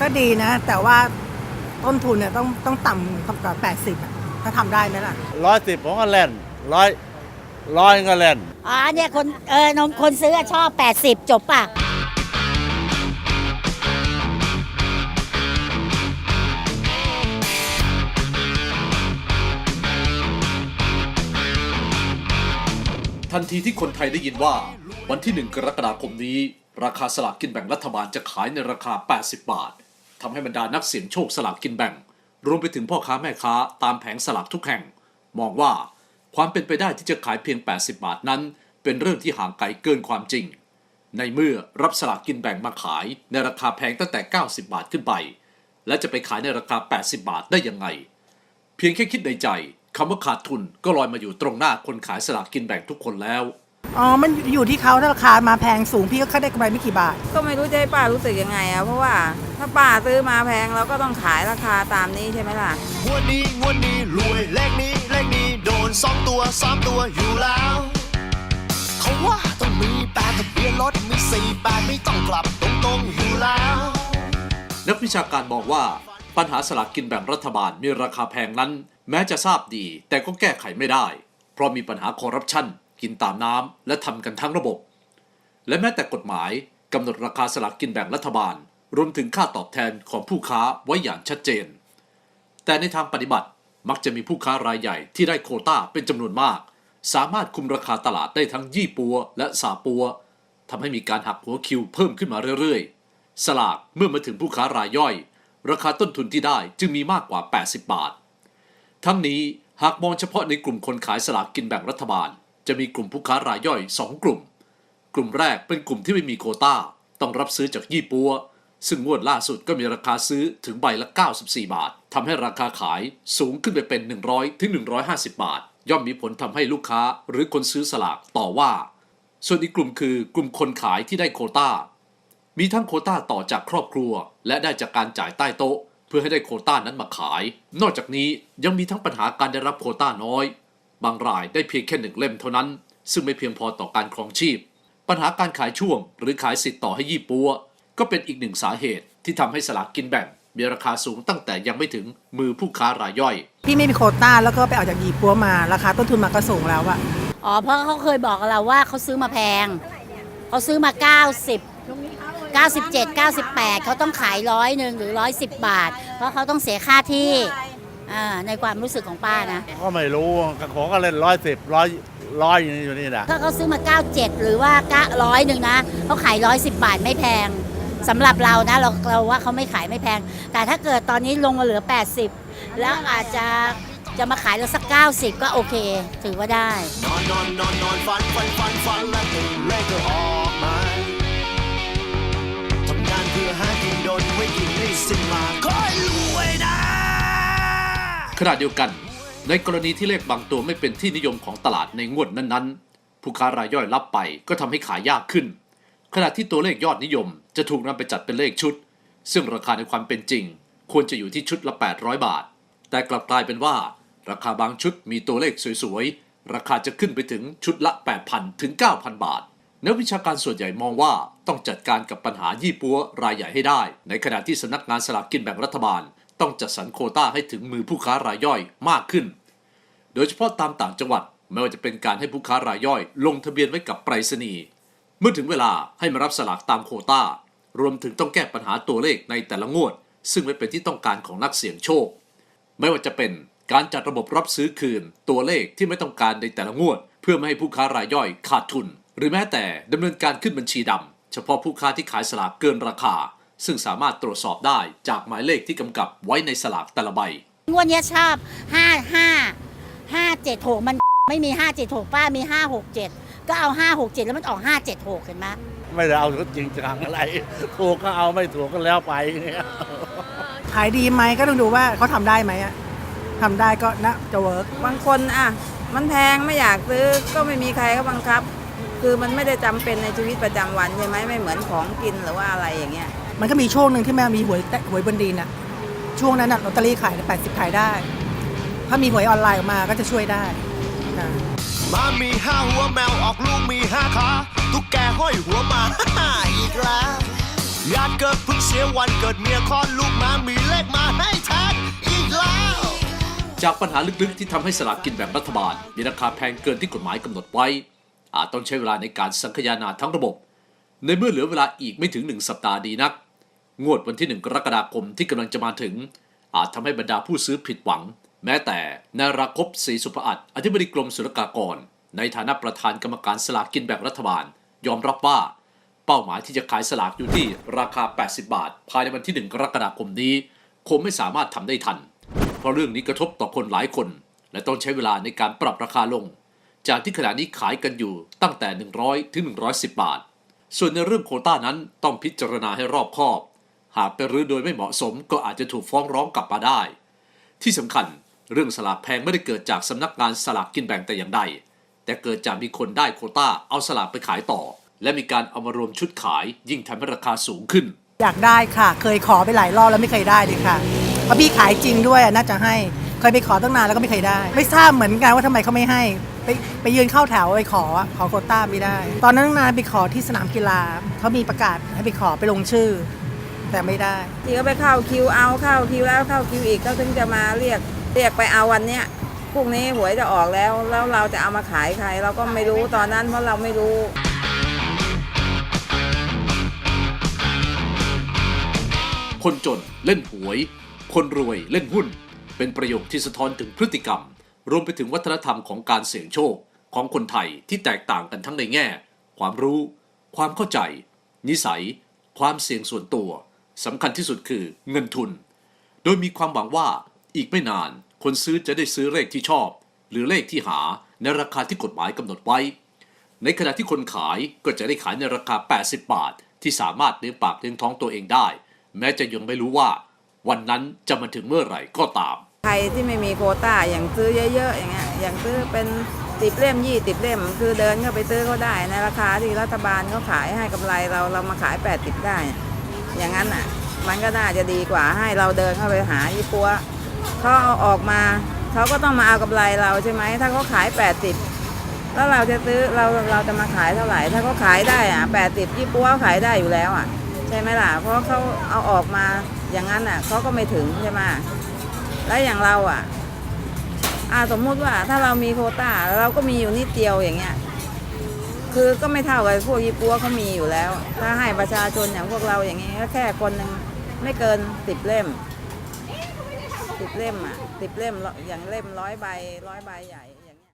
ก็ดีนะ แต่ว่าต้นทุนเนี่ยต้องต้องต่ำต่ำกว่า80อะถ้าทำได้ไหมล่ะร้อยสิบผมก็เล่นร้อยร้อยก็เล่นอ๋อเนี่ยคนเออนมคนซื้อชอบ 80 จบป่ะทันทีที่คนไทยได้ยินว่า วันที่ 1 กรกฎาคมนี้ ราคาสลากกินแบ่งรัฐบาลจะขายในราคา 80 บาท ทำให้บรรดานักเสี่ยงโชคสลากกินแบ่ง รวมไปถึงพ่อค้าแม่ค้าตามแผงสลากทุกแห่ง มองว่าความเป็นไปได้ที่จะขายเพียง 80 บาทนั้น เป็นเรื่องที่ห่างไกลเกินความจริง ในเมื่อรับสลากกินแบ่งมาขายในราคาแพงตั้งแต่ 90 บาทขึ้นไป และจะไปขายในราคา 80 บาทได้ยังไง เพียงแค่คิดในใจคำว่าขาดทุนก็ลอยมาอยู่ตรงหน้าคนขายสลากกินแบ่งทุกคนแล้ว อ๋อ มันอยู่ที่เขาถ้าราคามาแพงสูงพี่ก็แค่ได้กำไรไม่กี่บาท ก็ไม่รู้จะให้ป้ารู้สึกยังไงอะเพราะว่าถ้าป้าซื้อมาแพงเราก็ต้องขายราคาตามนี้ใช่ไหมล่ะ งวดนี้งวดนี้รวยเลขนี้เลขนี้โดนสองตัวสามตัวอยู่แล้ว เขาว่าต้องมีแปดทะเบียนรถมีสี่แปดไม่ต้องกลับตรงๆอยู่แล้ว นักวิชาการบอกว่าปัญหาสลากกินแบ่งรัฐบาลมีราคาแพงนั้น แม้จะทราบดีแต่ก็แก้ไขไม่ได้ เพราะมีปัญหาคอร์รัปชัน กินตามน้ำและทำกันทั้งระบบ และแม้แต่กฎหมายกำหนดราคาสลากกินแบ่งรัฐบาล รวมถึงค่าตอบแทนของผู้ค้าไว้อย่างชัดเจน แต่ในทางปฏิบัติมักจะมีผู้ค้ารายใหญ่ที่ได้โคต้าเป็นจำนวนมาก สามารถคุมราคาตลาดได้ทั้งยี่ปัว และสาปัวทำให้มีการหักหัวคิวเพิ่มขึ้นมาเรื่อยๆ สลากเมื่อมาถึงผู้ค้ารายย่อย ราคาต้นทุนที่ได้จึงมีมากกว่า 80 บาท ทั้งนี้หากมองเฉพาะในกลุ่มคนขายสลากกินแบ่งรัฐบาล จะมีกลุ่มผู้ค้ารายย่อย 2 กลุ่ม กลุ่มแรกเป็นกลุ่มที่ไม่มีโควต้า ต้องรับซื้อจากยี่ปัว ซึ่งงวดล่าสุดก็มีราคาซื้อถึงใบละ 94 บาททำให้ราคาขายสูงขึ้นไปเป็น 100ถึง150 บาท ย่อมมีผลทำให้ลูกค้าหรือคนซื้อสลากต่อว่า ส่วนอีกกลุ่มคือกลุ่มคนขายที่ได้โควต้า มีทั้งโควต้าต่อจากครอบครัว และได้จากการจ่ายใต้โต๊ะ เพื่อให้ได้โควต้านั้นมาขาย นอกจากนี้ยังมีทั้งปัญหาการได้รับโควต้าน้อย บางรายได้เพียงแค่หนึ่งเล่มเท่านั้น ซึ่งไม่เพียงพอต่อการครองชีพ ปัญหาการขายช่วง หรือขายสิทธิ์ต่อให้ยี่ปัว ก็เป็นอีกหนึ่งสาเหตุที่ทำให้สลากกินแบ่งมีราคาสูงตั้งแต่ยังไม่ถึงมือผู้ค้ารายย่อย พี่ไม่มีโควต้าแล้วก็ไปเอาจากยีปัวมาราคาต้นทุนมันก็สูงแล้วอะอ๋อเพราะเขาเคยบอกกับเราว่าเขาซื้อมาแพงเขาซื้อมา 90 97 98 เขาต้องขายร้อยหนึ่งหรือ 110 บาท เพราะเขาต้องเสียค่าที่ อ่าในความรู้สึกของป้านะ ก็ไม่รู้ของก็เล่นร้อยสิบร้อยร้อยอยู่นี่นะถ้าเขาซื้อมา 97 หรือว่าร้อยหนึ่งนะเขาขาย110บาทไม่แพงสำหรับเรานะเราเราว่าเขาไม่ขายไม่แพง แต่ถ้าเกิดตอนนี้ลงมาเหลือ 80 แล้วอาจจะจะมาขายเราสัก 90 ก็โอเค ถือว่าได้ นอนนอนนอนนอนฝันฝันฝันฝันและตื่นเลขก็ออกมาทำงานเพื่อหากินโดนไว้กินนี่สิมาคอยรวยนะ ขณะเดียวกัน ในกรณีที่เลขบางตัวไม่เป็นที่นิยมของตลาดในงวดนั้นๆ ผู้ค้ารายย่อยรับไปก็ทำให้ขายยากขึ้น ขณะที่ตัวเลขยอดนิยมจะถูกนำไปจัดเป็นเลขชุด ซึ่งราคาในความเป็นจริง ควรจะอยู่ที่ชุดละ 800 บาท แต่กลับกลายเป็นว่า ราคาบางชุดมีตัวเลขสวยๆ ราคาจะขึ้นไปถึงชุดละ 8,000 ถึง 9,000 บาทนักวิชาการส่วนใหญ่มองว่าต้องจัดการกับปัญหายี่ปัวรายใหญ่ให้ได้ ในขณะที่สำนักงานสลากกินแบ่งรัฐบาล ต้องจัดสรรโคต้าให้ถึงมือผู้ค้ารายย่อยมากขึ้น โดยเฉพาะตามต่างจังหวัดไม่ว่าจะเป็นการให้ผู้ค้ารายย่อย ลงทะเบียนไว้กับไปรษณีย์เมื่อถึงเวลาให้มารับสลากตามโควต้า รวมถึงต้องแก้ปัญหาตัวเลขในแต่ละงวด ซึ่งไม่เป็นที่ต้องการของนักเสี่ยงโชค ไม่ว่าจะเป็นการจัดระบบรับซื้อคืน ตัวเลขที่ไม่ต้องการในแต่ละงวด เพื่อไม่ให้ผู้ค้ารายย่อยขาดทุน หรือแม้แต่ดำเนินการขึ้นบัญชีดำเฉพาะผู้ค้าที่ขายสลากเกินราคา ซึ่งสามารถตรวจสอบได้จากหมายเลขที่กำกับไว้ในสลากแต่ละใบ งวดเนี้ยชอบ5 5 5 7 6มันไม่มี5 7 6ป้ามี5 6 7ก็เอา5 6 7แล้วมันออก5 7 6เห็นไหมไม่ได้เอาจริงจังอะไร ถูกก็เอาไม่ถูกก็แล้วไปเนี่ยขายดีไหมก็ต้องดูว่าเขาทำได้ไหมอะทำได้ก็นะจะเวิร์กบางคนอะ มันแพงไม่อยากซื้อก็ไม่มีใครเขาบังคับ คือมันไม่ได้จำเป็นในชีวิตประจำวันใช่ไหมไม่เหมือนของกินหรือว่าอะไรอย่างเงี้ย มันก็มีช่วงหนึ่งที่แม่มีหวยหวยบนดินอะช่วงนั้นอะลอตเตอรี่ขายแปดสิบขายได้ ถ้ามีหวยออนไลน์ออกมาก็จะช่วยได้ค่ะหมามีห้าหัวแมวออกลูกมีห้าขาตุ๊กแกห้อยหัวมา อีกแล้วญาติเกิดเพิ่งเสียวันเกิดเมียคลอดลูกมามีเลขมาให้แทนอีกแล้ว จากปัญหาลึกๆที่ทำให้สลากกินแบ่งรัฐบาล มีราคาแพงเกินที่กฎหมายกำหนดไว้ อาจต้องใช้เวลาในการสังคายนาทั้งระบบ ในเมื่อเหลือเวลาอีกไม่ถึงหนึ่งสัปดาห์ดีนัก งวดวันที่หนึ่งกรกฎาคมที่กำลังจะมาถึง อาจทำให้บรรดาผู้ซื้อผิดหวัง แม้แต่นายราคบศรีสุภอัตอธิบดีกรมศุลกากร ในฐานะประธานกรรมการสลากกินแบ่งรัฐบาล ยอมรับว่า เป้าหมายที่จะขายสลากอยู่ที่ราคา 80 บาท ภายในวันที่ 1 กรกฎาคมนี้ คงไม่สามารถทำได้ทัน เพราะเรื่องนี้กระทบต่อคนหลายคน และต้องใช้เวลาในการปรับราคาลง จากที่ขณะนี้ขายกันอยู่ตั้งแต่ 100 ถึง 110 บาท ส่วนในเรื่องโคต้านั้นต้องพิจารณาให้รอบคอบ หากไปรื้อโดยไม่เหมาะสมก็อาจจะถูกฟ้องร้องกลับมาได้ ที่สำคัญเรื่องสลากแพงไม่ได้เกิดจากสำนักงานสลากกินแบ่งแต่อย่างใด แต่เกิดจากมีคนได้โคต้าเอาสลากไปขายต่อ และมีการเอามารวมชุดขาย ยิ่งทำให้ราคาสูงขึ้น อยากได้ค่ะ เคยขอไปหลายรอบแล้วไม่เคยได้เลยค่ะเพราะพี่ขายจริงด้วยน่าจะให้เคยไปขอตั้งนานแล้วก็ไม่เคยได้ ไม่ทราบเหมือนกันว่าทำไมเขาไม่ให้ ไปไปยืนเข้าแถวไปขอขอโคต้าไม่ได้ ตอนนั้นนานไปขอที่สนามกีฬาเขามีประกาศให้ไปขอไปลงชื่อ แต่ไม่ได้ ที่เขาไปเข้าคิวเอาเข้าคิวแล้วเข้าคิวอีกก็ถึงจะมาเรียกเรียกไปเอาวันเนี้ยพรุ่งนี้หวยจะออกแล้วแล้วเราจะเอามาขายใคร เราก็ไม่รู้ตอนนั้นเพราะเราไม่รู้คนจนเล่นหวย คนรวยเล่นหุ้น เป็นประโยคที่สะท้อนถึงพฤติกรรม รวมไปถึงวัฒนธรรมของการเสี่ยงโชคของคนไทยที่แตกต่างกันทั้งในแง่ ความรู้ ความเข้าใจ นิสัย ความเสี่ยงส่วนตัว สำคัญที่สุดคือเงินทุน โดยมีความหวังว่าอีกไม่นานคนซื้อจะได้ซื้อเลขที่ชอบ หรือเลขที่หาในราคาที่กฎหมายกำหนดไว้ ในขณะที่คนขายก็จะได้ขายในราคา 80 บาท ที่สามารถเลี้ยงปากเลี้ยงท้องตัวเองได้ แม้จะยังไม่รู้ว่า วันนั้นจะมาถึงเมื่อไหร่ก็ตาม ใครที่ไม่มีโควต้าอย่างซื้อเยอะๆ อย่างเงี้ยอย่างซื้อเป็นติบเล่มยี่ติบเล่ม คือเดินเข้าไปซื้อเขาได้ในราคาที่รัฐบาลเขาขายให้กำไรเราเรามาขายแปดติบได้ อย่างนั้นอะ มันก็น่าจะดีกว่าให้เราเดินเข้าไปหายี่ปัวเขาเอาออกมาเขาก็ต้องมาเอากำไรเราใช่ไหมถ้าเขาขายแปดติบแล้วเราจะซื้อเราเราจะมาขายเท่าไหร่ ถ้าเขาขายได้อะแปดติบยี่ปัวขายได้อยู่แล้วอะ ใช่ไหมล่ะ เพราะเขาเอาออกมาอย่างนั้นอะเขาก็ไม่ถึงใช่ไหมแล้วอย่างเราอะอ่าสมมุติว่าถ้าเรามีโคต้าแล้วเราก็มีอยู่นิดเดียวอย่างเงี้ย คือก็ไม่เท่ากับพวกยี่ปัวเขามีอยู่แล้ว ถ้าให้ประชาชนอย่างพวกเราอย่างนี้ก็แค่คนหนึ่งไม่เกินสิบเล่มสิบเล่มอะสิบเล่มอย่างเล่มร้อยใบร้อยใบใหญ่